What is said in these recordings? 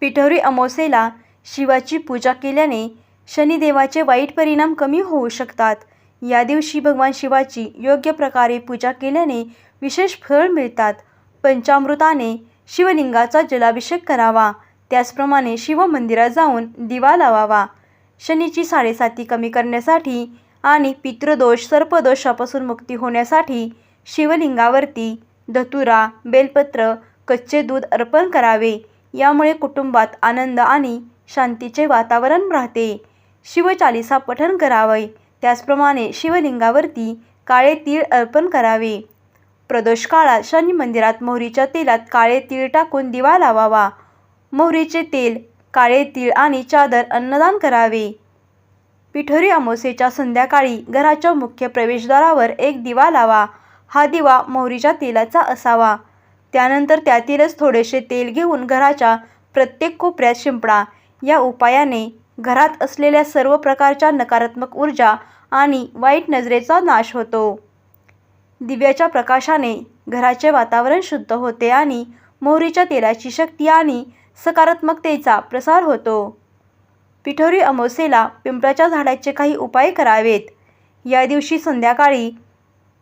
पिठोरी अमावस्येला शिवाची पूजा केल्याने शनिदेवाचे वाईट परिणाम कमी होऊ शकतात. या दिवशी भगवान शिवाची योग्य प्रकारे पूजा केल्याने विशेष फळ मिळतात. पंचामृताने शिवलिंगाचा जलाभिषेक करावा. त्याचप्रमाणे शिवमंदिरात जाऊन दिवा लावावा. शनीची साडेसाती कमी करण्यासाठी आणि पितृदोष सर्पदोषापासून मुक्ती होण्यासाठी शिवलिंगावरती धतुरा बेलपत्र कच्चे दूध अर्पण करावे. यामुळे कुटुंबात आनंद आणि शांतीचे वातावरण राहते. शिवचालिसा पठण करावे. त्याचप्रमाणे शिवलिंगावरती काळे तीळ अर्पण करावे. प्रदोष काळात शनी मंदिरात मोहरीच्या तेलात काळे तीळ टाकून दिवा लावावा. मोहरीचे तेल काळे तीळ आणि चादर अन्नदान करावे. पिठोरी अमावस्येच्या संध्याकाळी घराच्या मुख्य प्रवेशद्वारावर एक दिवा लावा. हा दिवा मोहरीच्या तेलाचा असावा. त्यानंतर त्यातीलच थोडेसे तेल घेऊन घराच्या प्रत्येक कोपऱ्यात शिंपडा. या उपायाने घरात असलेल्या सर्व प्रकारच्या नकारात्मक ऊर्जा आणि वाईट नजरेचा नाश होतो. दिव्याच्या प्रकाशाने घराचे वातावरण शुद्ध होते आणि मोहरीच्या तेलाची शक्ती आणि सकारात्मकतेचा प्रसार होतो. पिठोरी अमावस्येला पिंपळाच्या झाडाचे काही उपाय करावेत. या दिवशी संध्याकाळी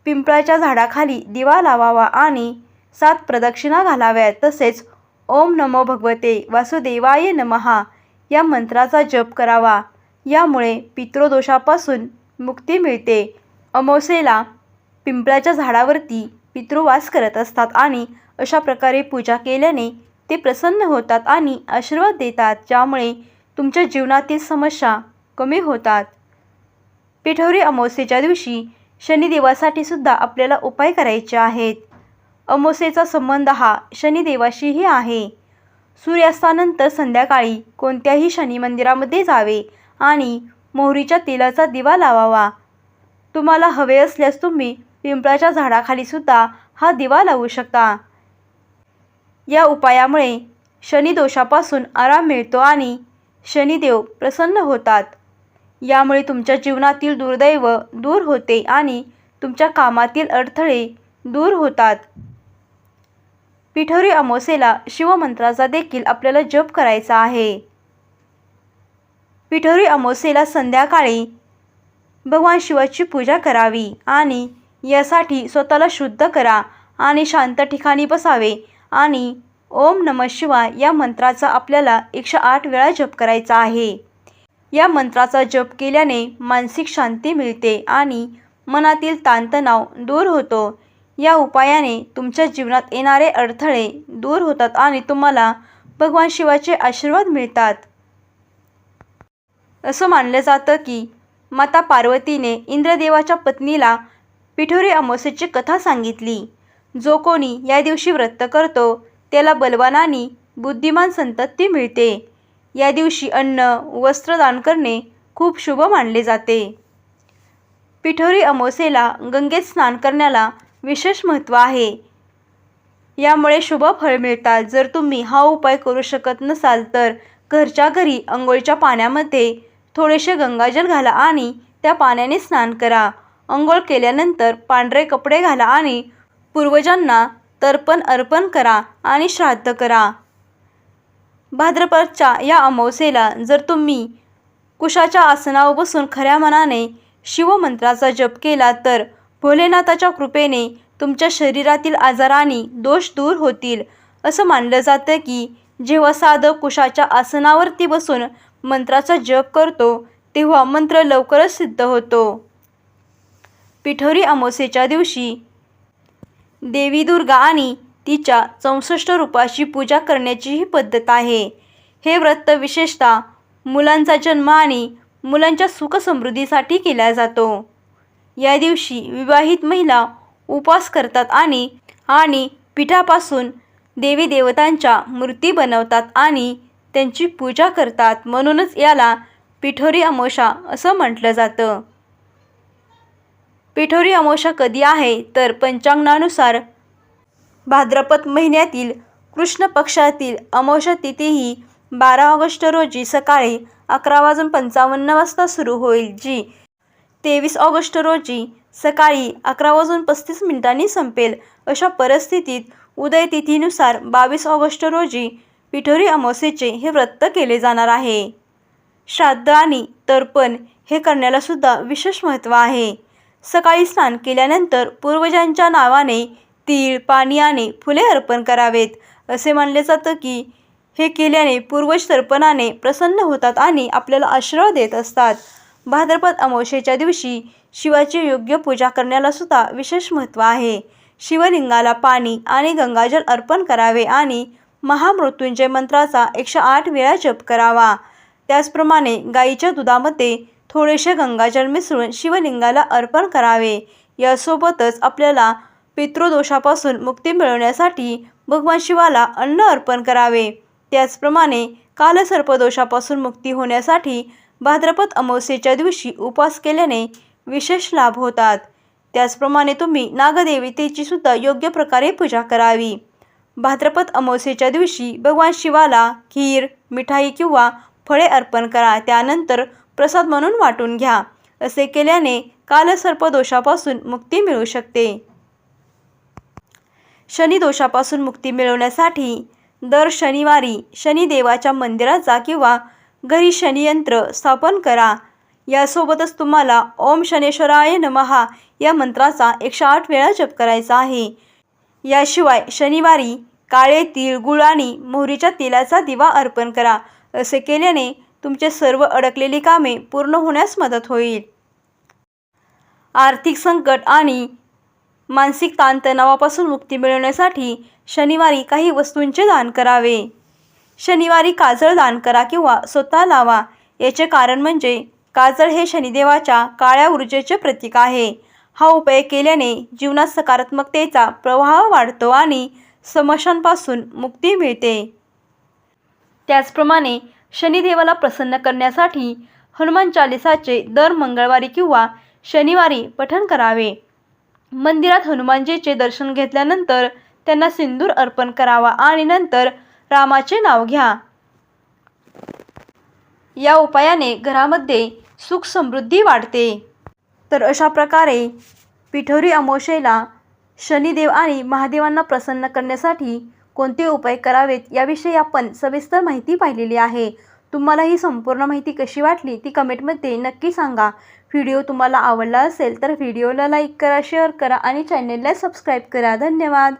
पिंपळाच्या झाडाखाली दिवा लावावा आणि सात प्रदक्षिणा घालाव्यात. तसेच ओम नमो भगवते वासुदेवाय नमहा या मंत्राचा जप करावा. यामुळे पितृदोषापासून मुक्ती मिळते. अमावस्येला पिंपळाच्या झाडावरती पितृवास करत असतात आणि अशा प्रकारे पूजा केल्याने ते प्रसन्न होतात आणि आशीर्वाद देतात ज्यामुळे तुमच्या जीवनातील समस्या कमी होतात. पिठोरी अमावस्येच्या दिवशी शनिदेवासाठी सुद्धा आपल्याला उपाय करायचे आहेत. अमोसेचा संबंध हा शनिदेवाशीही आहे. सूर्यास्तानंतर संध्याकाळी कोणत्याही शनी मंदिरामध्ये जावे आणि मोहरीच्या तेलाचा दिवा लावावा. तुम्हाला हवे असल्यास तुम्ही पिंपळाच्या झाडाखाली सुद्धा हा दिवा लावू शकता. या उपायामुळे शनिदोषापासून आराम मिळतो आणि शनिदेव प्रसन्न होतात. यामुळे तुमच्या जीवनातील दुर्दैव दूर होते आणि तुमच्या कामातील अडथळे दूर होतात. पिठोरी अमावस्येला शिवमंत्राचा देखील आपल्याला जप करायचा आहे. पिठोरी अमावस्येला संध्याकाळी भगवान शिवाची पूजा करावी आणि यासाठी स्वतःला शुद्ध करा आणि शांत ठिकाणी बसावे आणि ओम नम शिवाय या मंत्राचा आपल्याला एकशे आठ वेळा जप करायचा आहे. या मंत्राचा जप केल्याने मानसिक शांती मिळते आणि मनातील ताणतणाव दूर होतो. या उपायाने तुमच्या जीवनात येणारे अडथळे दूर होतात आणि तुम्हाला भगवान शिवाचे आशीर्वाद मिळतात. असं मानलं जातं की माता पार्वतीने इंद्रदेवाच्या पत्नीला पिठोरी अमावस्येची कथा सांगितली. जो कोणी या दिवशी व्रत करतो त्याला बलवान आणि बुद्धिमान संतती मिळते. या दिवशी अन्न वस्त्र दान करणे खूप शुभ मानले जाते. पिठोरी अमावस्येला गंगेत स्नान करण्याला विशेष महत्त्व आहे. यामुळे शुभ फळ मिळतात. जर तुम्ही हा उपाय करू शकत नसाल तर घरच्या घरी अंघोळीच्या पाण्यामध्ये थोडेसे गंगाजल घाला आणि त्या पाण्याने स्नान करा. अंघोळ केल्यानंतर पांढरे कपडे घाला आणि पूर्वजांना तर्पण अर्पण करा आणि श्राद्ध करा. भाद्रपदच्या या अमावस्येला जर तुम्ही कुशाच्या आसनावर बसून खऱ्या मनाने शिवमंत्राचा जप केला तर भोलेनाथाच्या कृपेने तुमच्या शरीरातील आजार आणि दोष दूर होतील. असं मानलं जातं की जेव्हा साधक कुशाच्या आसनावरती बसून मंत्राचा जप करतो तेव्हा मंत्र लवकरच सिद्ध होतो. पिठोरी अमावस्येच्या दिवशी देवी दुर्गा आणि तिच्या चौसष्ट रूपाची पूजा करण्याची ही पद्धत आहे. हे व्रत विशेषतः मुलांचा जन्म आणि मुलांच्या सुखसमृद्धीसाठी केला जातो. या दिवशी विवाहित महिला उपवास करतात आणि आणि पिठापासून देवी देवतांच्या मूर्ती बनवतात आणि त्यांची पूजा करतात. म्हणूनच याला पिठोरी अमोशा असं म्हटलं जातं. पिठोरी अमोशा कधी आहे? तर पंचांगणानुसार भाद्रपद महिन्यातील कृष्ण पक्षातील अमोशा तिथी ही बारा ऑगस्ट रोजी सकाळी अकरा वाजून पंचावन्न वाजता सुरू होईल जी तेवीस ऑगस्ट रोजी सकाळी अकरा वाजून पस्तीस मिनिटांनी संपेल. अशा परिस्थितीत उदय तिथीनुसार बावीस ऑगस्ट रोजी पिठोरी अमावस्येचे हे व्रत केले जाणार आहे. श्राद्ध आणि तर्पण हे करण्याला सुद्धा विशेष महत्त्व आहे. सकाळी स्नान केल्यानंतर पूर्वजांच्या नावाने तीळ पाणी आणि फुले अर्पण करावेत. असे मानले जातं की हे केल्याने पूर्वज तर्पणाने प्रसन्न होतात आणि आपल्याला आशीर्वाद देत असतात. भाद्रपद अमावस्येच्या दिवशी शिवाची योग्य पूजा करण्याला सुद्धा विशेष महत्त्व आहे. शिवलिंगाला पाणी आणि गंगाजल अर्पण करावे आणि महामृत्युंजय मंत्राचा एकशे आठ वेळा जप करावा. त्याचप्रमाणे गाईच्या दुधामध्ये थोडेसे गंगाजल मिसळून शिवलिंगाला अर्पण करावे. यासोबतच आपल्याला पितृदोषापासून मुक्ती मिळवण्यासाठी भगवान शिवाला अन्न अर्पण करावे. त्याचप्रमाणे कालसर्पदोषापासून मुक्ती होण्यासाठी भाद्रपद अमावस्येच्या दिवशी उपवास केल्याने विशेष लाभ होतात. त्याचप्रमाणे तुम्ही नागदेवतेची सुद्धा योग्य प्रकारे पूजा करावी. भाद्रपद अमावस्येच्या दिवशी भगवान शिवाला खीर मिठाई किंवा फळे अर्पण करा. त्यानंतर प्रसाद म्हणून वाटून घ्या. असे केल्याने कालसर्पदोषापासून मुक्ती मिळू शकते. शनिदोषापासून मुक्ती मिळवण्यासाठी दर शनिवारी शनिदेवाच्या मंदिराचा किंवा घरी शनियंत्र स्थापन करा. यासोबतच तुम्हाला ओम शनेश्वराय नमहा या मंत्राचा एकशे आठ वेळा जप करायचा आहे. याशिवाय शनिवारी काळे तीळ गुळ आणि मोहरीच्या तेलाचा दिवा अर्पण करा. असे केल्याने तुमचे सर्व अडकलेली कामे पूर्ण होण्यास मदत होईल. आर्थिक संकट आणि मानसिक ताणतणावापासून मुक्ती मिळवण्यासाठी शनिवारी काही वस्तूंचे दान करावे. शनिवारी काजळ दान करा किंवा स्वतः लावा. याचे कारण म्हणजे काजळ हे शनिदेवाच्या काळ्या ऊर्जेचे प्रतीक आहे. हा उपाय केल्याने जीवनात सकारात्मकतेचा प्रवाह वाढतो आणि समस्यांपासून मुक्ती मिळते. त्याचप्रमाणे शनिदेवाला प्रसन्न करण्यासाठी हनुमान चालिसाचे दर मंगळवारी किंवा शनिवारी पठण करावे. मंदिरात हनुमानजीचे दर्शन घेतल्यानंतर त्यांना सिंदूर अर्पण करावा आणि नंतर रामाचे नाव घ्या. या उपायाने घरामध्ये सुख समृद्धी वाढते. तर अशा प्रकारे पिठोरी अमावस्येला शनिदेव आणि महादेवांना प्रसन्न करण्यासाठी कोणते उपाय करावेत याविषयी आपण सविस्तर माहिती पाहिलेली आहे. तुम्हाला ही संपूर्ण माहिती कशी वाटली ती कमेंटमध्ये नक्की सांगा. व्हिडिओ तुम्हाला आवडला असेल तर व्हिडिओला लाईक करा शेअर करा आणि चॅनेलला सबस्क्राईब करा. धन्यवाद.